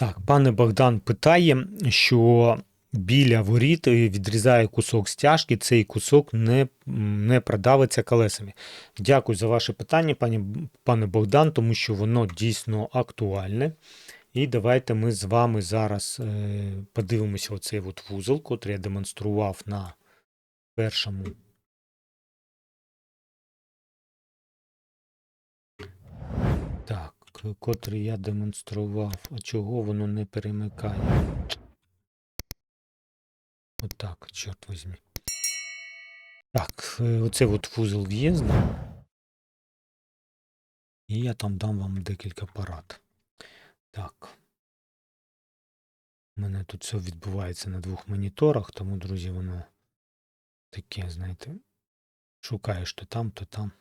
Так, пане Богдан питає, що біля воріт е, відрізає кусок стяжки, цей кусок не, не продавиться колесами. Дякую за ваше питання, пані, пане Богдан, тому що воно дійсно актуальне. І давайте ми з вами зараз е, подивимося оцей от вузол, котрий я демонстрував на першому. Котрий я демонстрував, а чого воно не перемикає? Отак, чорт возьми. Так, е, оце от вузол в'їзду. І я там дам вам декілька парад. Так. У мене тут все відбувається на двох моніторах, тому, друзі, воно таке, знаєте, шукаєш то там, то там.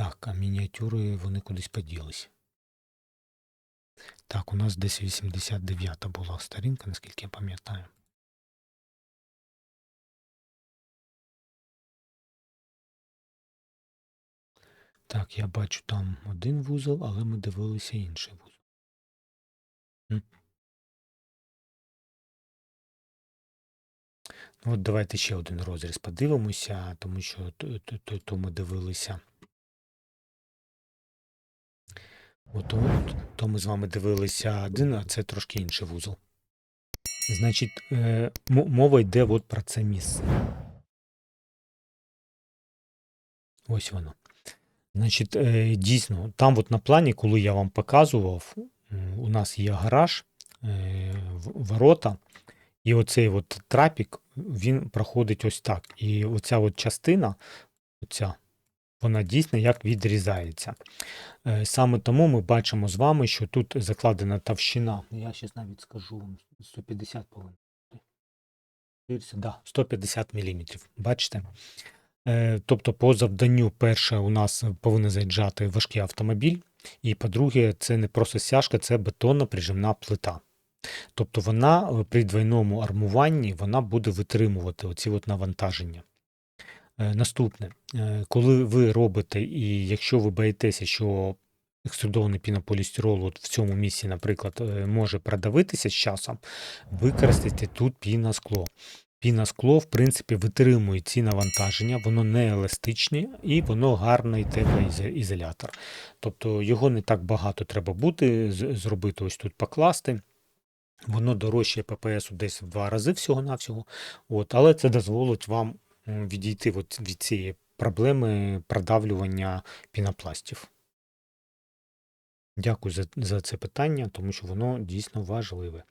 Так, а мініатюри вони кудись поділись. Так, у нас десь 89 була сторінка, наскільки я пам'ятаю. Так, я бачу там один вузол, але ми дивилися інший вузол. Ну, от давайте ще один розріз подивимося, тому що то, то, то, то ми дивилися. От, то, ми з вами дивилися один, а це трошки інший вузол. Значить, е, мова йде от про це місце. Ось воно. Значить, е, дійсно, там от на плані, коли я вам показував, у нас є гараж, е, ворота, і оцей от трапік, він проходить ось так. І оця от частина, оця, вона дійсно як відрізається. Е, Саме тому ми бачимо з вами, що тут закладена товщина. Я зараз навіть скажу вам 150 повинен. бути. Да, 150 мм. Бачите? Е, Тобто, по завданню, перше, у нас повинен заїжджати важкий автомобіль, і по-друге, це не просто стяжка, це бетонна прижимна плита. Тобто вона е, при двойному армуванні вона буде витримувати оці от навантаження. Е, Наступне, е, коли ви робите, і якщо ви боїтеся, що екструдований пінополістирол от в цьому місці, наприклад, е, може продавитися з часом, використайте тут піноскло. Піноскло, в принципі, витримує ці навантаження, воно не еластичне і воно гарний теплоізолятор. Тобто його не так багато треба бути, зробити ось тут покласти. Воно дорожче ППС десь в два рази всього-навсього. От, але це дозволить вам відійти от від цієї проблеми продавлювання пінопластів. Дякую за, за це питання, тому що воно дійсно важливе.